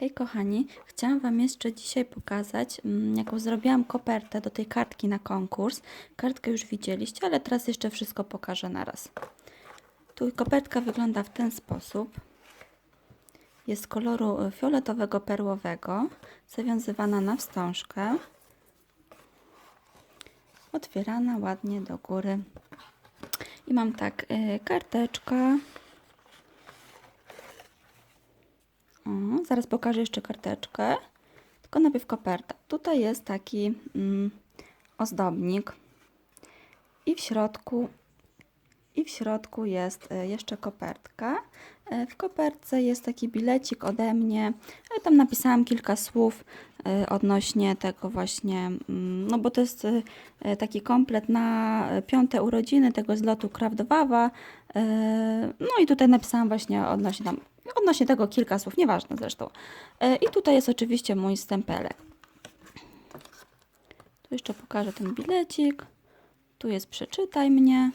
Hej kochani, chciałam Wam jeszcze dzisiaj pokazać, mm, jaką zrobiłam kopertę do tej kartki na konkurs. Kartkę już widzieliście, ale teraz jeszcze wszystko pokażę na raz. Tu kopertka wygląda w ten sposób. Jest koloru e, fioletowego perłowego, zawiązywana na wstążkę. Otwierana ładnie do góry. I mam tak, y, karteczka. Zaraz pokażę jeszcze karteczkę. Tylko najpierw koperta. Tutaj jest taki mm, ozdobnik. I w środku i w środku jest y, jeszcze kopertka. Y, W kopertce jest taki bilecik ode mnie. Ja tam napisałam kilka słów y, odnośnie tego właśnie, mm, no bo to jest taki komplet na piąte urodziny tego zlotu Kraft Wawa. Y, No i tutaj napisałam właśnie odnośnie tam, odnośnie tego kilka słów, nieważne zresztą. Y, I tutaj jest oczywiście mój stempelek. Tu jeszcze pokażę ten bilecik. Tu jest przeczytaj mnie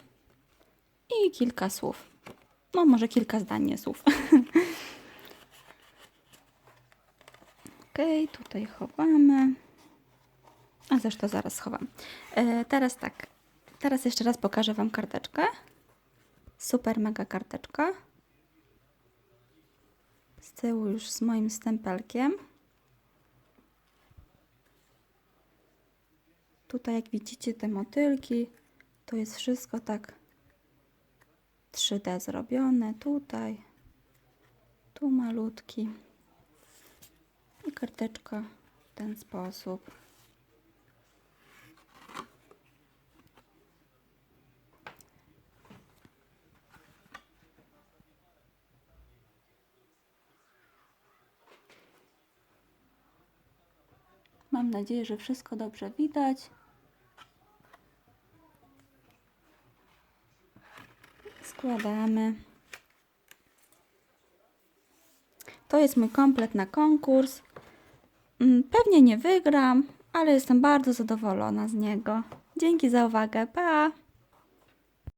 i kilka słów. No, może kilka zdań, nie słów. ok, tutaj chowamy. A zresztą zaraz schowam. E, teraz tak. Teraz jeszcze raz pokażę Wam karteczkę. Super mega karteczka. Z tyłu już z moim stempelkiem. Tutaj jak widzicie te motylki, to jest wszystko tak 3D zrobione. Tutaj, tu malutki. I karteczka w ten sposób. Mam nadzieję, że wszystko dobrze widać. Składamy. To jest mój komplet na konkurs. Mm, Pewnie nie wygram, ale jestem bardzo zadowolona z niego. Dzięki za uwagę. Pa!